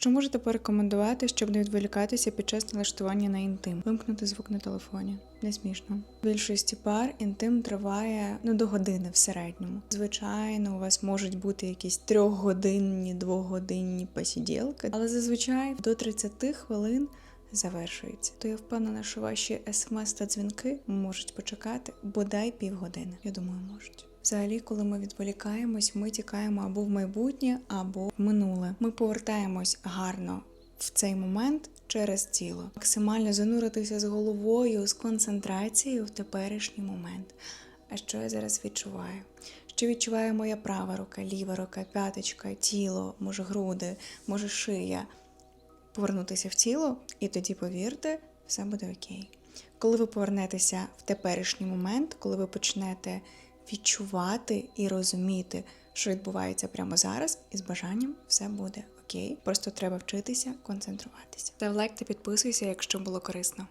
Що можете порекомендувати, щоб не відволікатися під час налаштування на інтим? Вимкнути звук на телефоні. Не смішно. Більшості пар інтим триває ну до години в середньому. Звичайно, у вас можуть бути якісь трьохгодинні, двогодинні посіділки, але зазвичай до 30 хвилин завершується. То я впевнена, що ваші смс та дзвінки можуть почекати бодай півгодини. Я думаю, можуть. Взагалі, коли ми відволікаємось, ми тікаємо або в майбутнє, або в минуле. Ми повертаємось гарно в цей момент через тіло, максимально зануритися з головою, з концентрацією в теперішній момент. А що я зараз відчуваю? Що відчуває моя права рука, ліва рука, п'яточка, тіло, може груди, може шия. Повернутися в тіло, і тоді повірте, все буде окей. Коли ви повернетеся в теперішній момент, коли ви почнете відчувати і розуміти, що відбувається прямо зараз, і з бажанням все буде окей. Просто треба вчитися концентруватися. Став лайк та підписуйся, якщо було корисно.